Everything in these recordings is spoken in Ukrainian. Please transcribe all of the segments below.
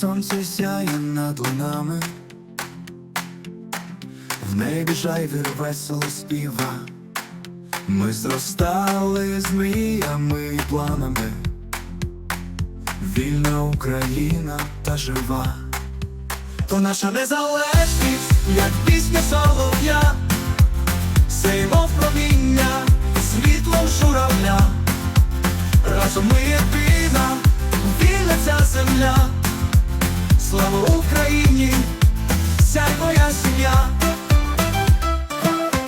сонце сяє над лунами, в небі жайвір весело співа. Ми зростали з мріями і планами, вільна Україна та жива, то наша незалежність, як пісня солов'я, Сеймо проміння, світлом журавля, разом ми єдина, вільна ця земля, слава Україні, сяй моя сім'я.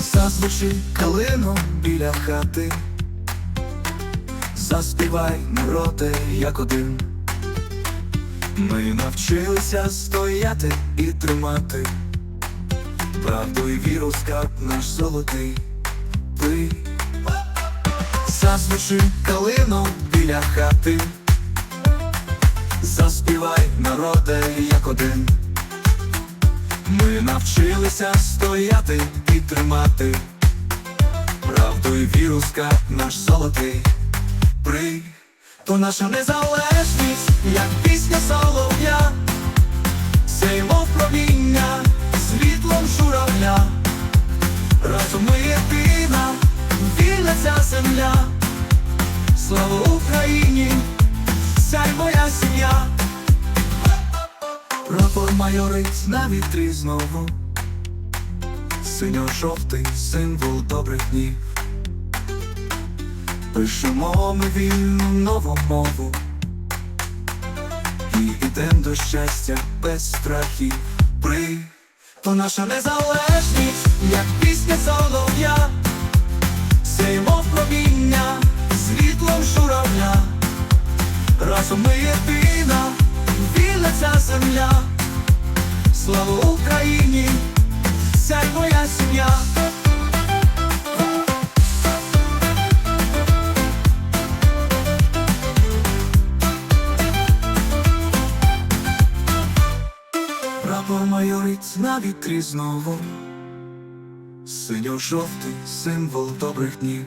Зазвучи калину біля хати, заспівай народи як один. Ми навчилися стояти і тримати правду і віру скарб наш золотий пий. Зазвучи калину біля хати, заспівай народи як один. Ми навчилися стояти і тримати. Правду і віру скарб наш золотий. При то наша незалежність, як пісня солов'я, Сеймо проміння, світлом журавля, разом ми єдина, вільна ця земля, слава Україні, сяй моя сім'я. Прапор майорить на вітрі знову. Синьо-жовтий символ добрих днів. Пишемо ми вільну нову мову. І ідем до щастя без страхів. При то наша незалежність, як пісня солов'я. Сіємо проміння, земля, слава Україні, сяй моя сім'я. Прапор майорить на вітрі знову, синьо-жовтий символ добрих днів.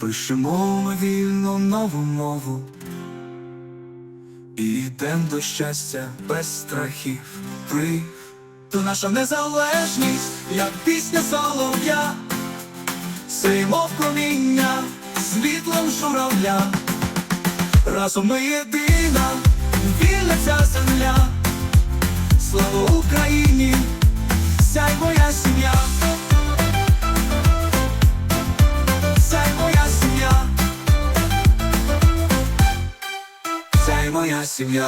Пишемо ми вільну нову мову І йдем до щастя без страхів. При то наша незалежність, як пісня солов'я. Симо в проміння, світлом журавля. Разом ми єдина, вільна ця земля. Слава Україні, сяй моя сім'я моя сім'я.